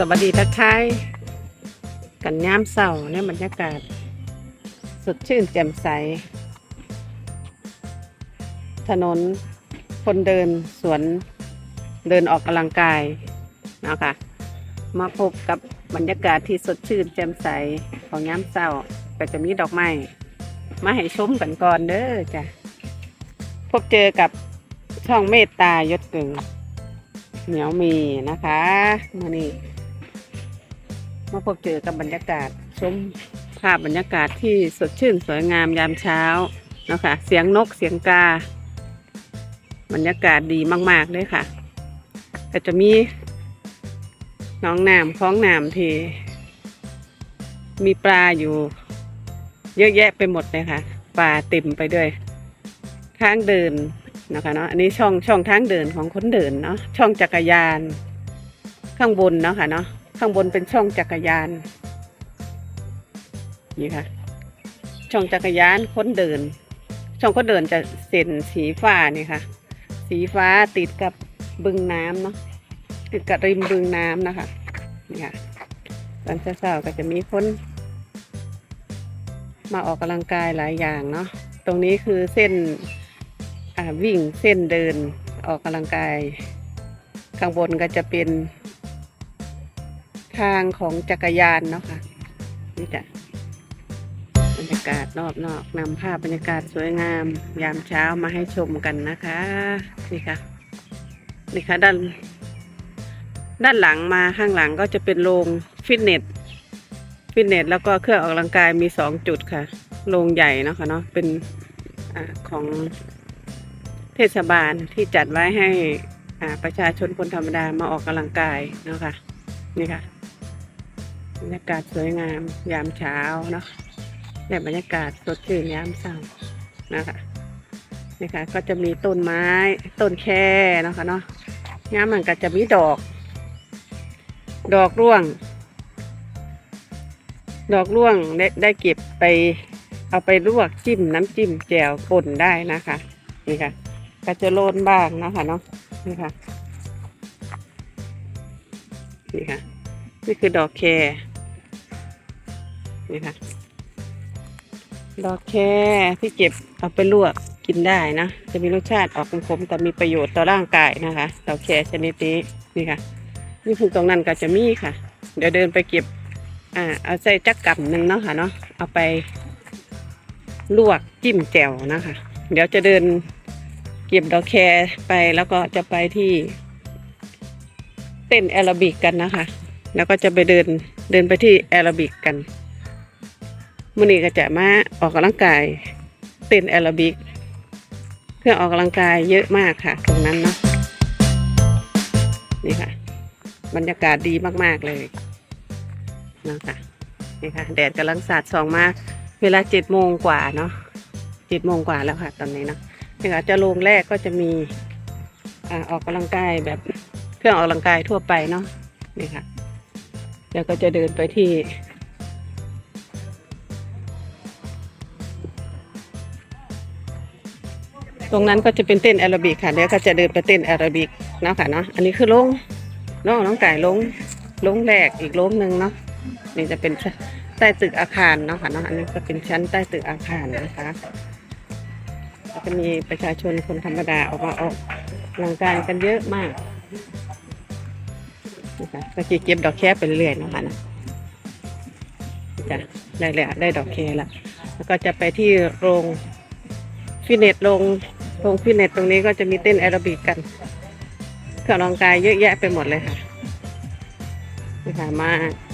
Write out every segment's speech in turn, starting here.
สวัสดีทักทายกันย่ามเศร้าในบรรยากาศ สดชื่นแจ่มใส ถนนคนเดินสวนเดินออกกำลังกายนะคะมาพบกับบรรยากาศที่สดชื่นแจ่มใสของย่ามเศร้าก็จะมีดอกไม้มาให้ชมกันก่อนเด้อจ้ะพบเจอกับช่องเมตตายศกึงเหนียวมีนะคะมานี่ มาพบเจอกับบรรยากาศชมภาพบรรยากาศที่สดชื่นสวยงามยามเช้าเนาะคะเสียงนกเสียงกา บรรยากาศดีมาก ๆ เลยค่ะก็จะมีน้องน้ำคลองน้ำที่มีปลาอยู่ เยอะแยะไปหมดเลยค่ะปลาเต็มไปด้วยทางเดินนะคะเนาะอันนี้ช่องช่องทางเดินของคนเดินเนาะช่องจักรยาน ข้างบนเนาะค่ะเนาะ ข้างบนเป็นช่องจักรยาน นี่ค่ะ ช่องจักรยานคนเดิน ช่องคนเดินจะเส้นสีฟ้านี่ค่ะ สีฟ้าติดกับบึงน้ำเนาะ ติดกับริมบึงน้ำนะคะ นี่ค่ะตอนเช้าๆก็จะมีคนมาออกกำลังกายหลายอย่างเนาะ ตรงนี้คือเส้นวิ่งเส้นเดินออกกำลังกาย ข้างบนก็จะเป็น ทางของจักรยานเนาะค่ะนี่จ้ะบรรยากาศรอบนอกนำภาพบรรยากาศสวยงาม ยามเช้ามาให้ชมกันนะคะนี่ค่ะนี่ค่ะด้าน ด้านหลังมาข้างหลังก็จะเป็นโรงฟิตเนสฟิตเนสแล้วก็เครื่องออกกำลังกายมีสองจุดค่ะโรงใหญ่เนาะค่ะเนาะเป็นอของเทศบาลที่จัดไว้ให้ประชาชนคนธรรมดามาออกกำลังกายเนาะค่ะนี่ค่ะ บรรยากาศสวยงามยามเช้าเนาะและบรรยากาศสดชื่นยามเช้านะคะนี่ค่ะก็จะมีต้นไม้ต้นแค่เนาะคะเนาะยามมันก็จะมีดอก ดอกร่วง ดอกร่วงได้ได้เก็บไป เอาไปลวกจิ้มน้ำจิ้มแจ่วป่นได้นะคะนี่ค่ะก็จะโลนบ้างนะคะเนาะนี่ค่ะนี่ค่ะ นี่คือดอกแคนี่ค่ะ ดอกแคที่เก็บเอาไปลวกกินได้นะ จะมีรสชาติออกขมๆแต่มีประโยชน์ต่อร่างกายนะคะ ดอกแคชนิดนี้นี่ค่ะนี่คือตรงนั้นก็จะมีค่ะ เดี๋ยวเดินไปเก็บ อ่า เอาใส่จักกับหนึ่งเนาะค่ะเนาะ เอาไป ลวกจิ้มแจ่วนะคะ เดี๋ยวจะเดินเก็บดอกแคไปแล้วก็จะไปที่เต้นแอโรบิกกันนะคะ แล้วก็จะไปเดินเดินไปที่แอโรบิกกันมื่อนี้ก็จะมาออกกำลังกายเต้นแอโรบิกเครื่องออกกำลังกายเยอะมากค่ะ ตรงนั้นเนาะนี่ค่ะ บรรยากาศดีมากๆเลยนะคะนี่ค่ะแดดกำลังสาดส่องมาก เวลาเจ็ดโมงกว่าเนาะเจ็ดโมงกว่าแล้วค่ะ ตอนนี้เนาะนี่ค่ะจะโรงแรกก็จะมีอออกกำลังกายแบบเครื่องออกกำลังกายทั่วไปเนาะนี่ค่ะ แล้วก็จะเดินไปที่ ตรงนั้นก็จะเป็นเต้นแอโรบิกค่ะเดี๋ยวก็จะเดินไปเต้นแอโรบิกเนาะค่ะเนาะอันนี้คือโรงน้องน้องไก่ลงลงแรกอีกโรงหนึ่งเนาะนี่จะเป็นใต้ตึกอาคารเนาะค่ะเนาะอันนี้ก็เป็นชั้นใต้ตึกอาคารนะคะแล้วก็มีประชาชนคนธรรมดาออกมาออกกำลังกายกันเยอะมาก นะคะก็จะเก็บดอกแค่ไปเรื่อยๆนะคะนะจ้ะได้เลยได้ดอกแคแล้วแล้วก็จะไปที่โรงฟิตเนสโรงโรงฟิตเนสตรงนี้ก็จะมีเต้นแอโรบิกกันเครื่องออกำลังกายเยอะแยะไปหมดเลยค่ะนะคะมา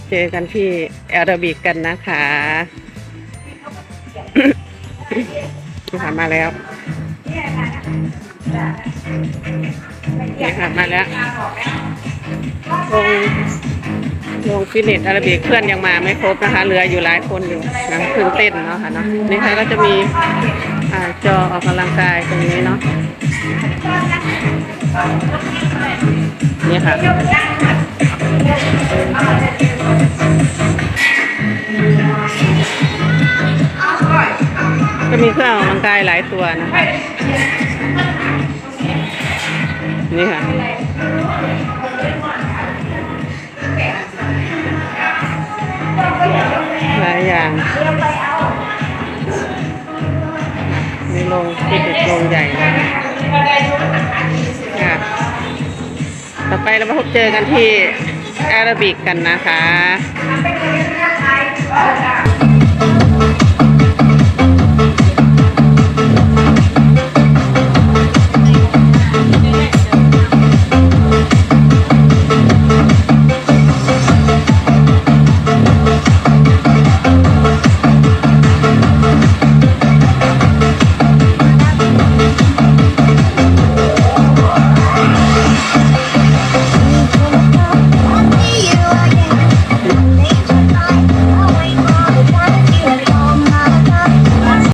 เจอกันที่แอโรบิกกันนะคะนะคะมาแล้วนี่ค่ะมาแล้ว ลงลงฟิตเนสอาราบิกเพื่อนยังมาไม่ครบนะคะ เหลืออยู่หลายคนอยู่นะเพิ่งเต้นเนาะค่ะเนาะนี่ค่ะก็จะมีอ่าจอออกกำลังกายตรงนี้เนาะนี่ค่ะก็มีเครื่องออกกำลังกายหลายตัวนะคะนี่ค่ะ อย่างในโรงที่เป็นโรงใหญ่นะค่ะต่อไปเรามาพบเจอกันที่แอโรบิกกันนะคะ